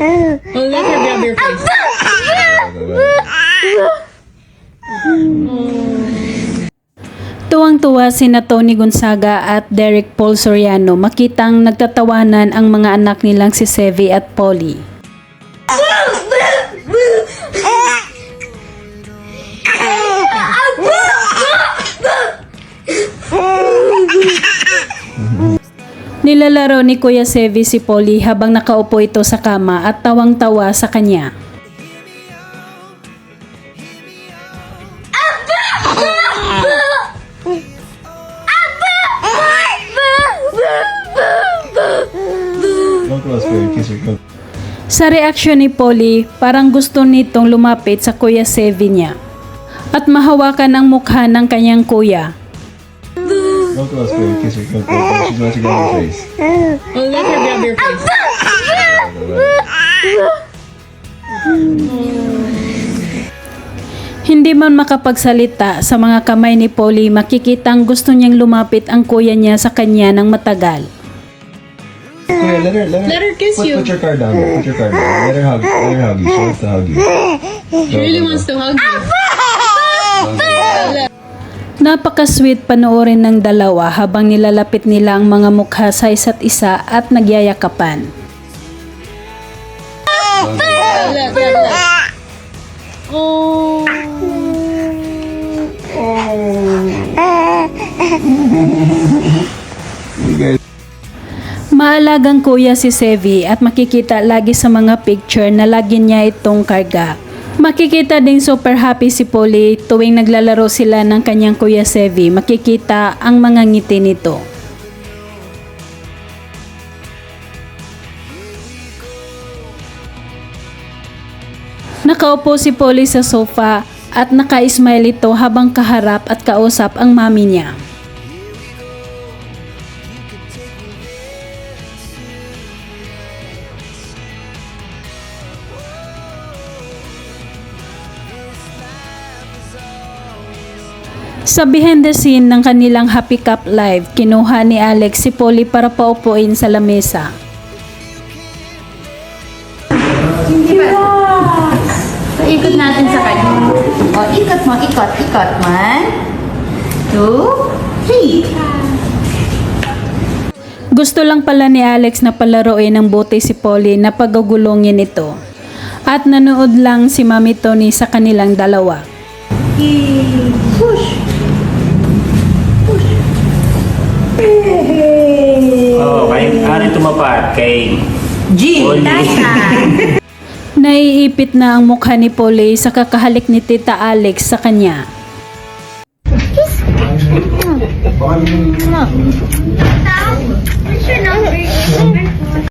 Oh, let her grab your face. Tuwang-tuwa sina Tony Gonzaga at Derek Paul Soriano makitang nagtatawanan ang mga anak nilang si Sevi at Polly. Nilalaro ni Kuya Sevi si Polly habang nakaupo ito sa kama at tawang-tawa sa kanya. Sa reaksyon ni Polly, parang gusto nitong lumapit sa Kuya Sevi niya at mahawakan ang mukha ng kanyang kuya. Don't close for your kiss her. Go. Go. She's going to grab your face. Oh, let her grab your face. Hindi man makapagsalita sa mga kamay ni Polly, makikitang gusto niyang lumapit ang kuya niya sa kanya ng matagal. Here, let her, let her, Let her kiss put, you. Put your card down. Put your card down. Let her hug. Let her hug you. She wants to hug you. She really wants to hug you. Napaka-sweet panoorin ng dalawa habang nilalapit nila ang mga mukha sa isa't isa at nagyayakapan. Oh. Maalagang kuya si Sevi at makikita lagi sa mga picture na lagi niya itong karga. Makikita din super happy si Polly tuwing naglalaro sila ng kanyang kuya Sevi. Makikita ang mga ngiti nito. Nakaupo si Polly sa sofa at naka-smile ito habang kaharap at kausap ang mami niya. Sa behind the scene ng kanilang Happy Cup Live, kinuha ni Alex si Polly para paupuin sa lamesa. So, ikot natin sa kanya. O, ikot mo, ikot, ikot. One, two, three. Gusto lang pala ni Alex na palaroin ng bote si Polly na pagugulungin ito. At nanood lang si Mami Tony sa kanilang dalawa. I-push. Push. Oh, kay, ano tumapat? Kay G. Tata. Naiipit na ang mukha ni Polly sa kakahalik ni Tita Alex sa kanya. Mom, what's your number?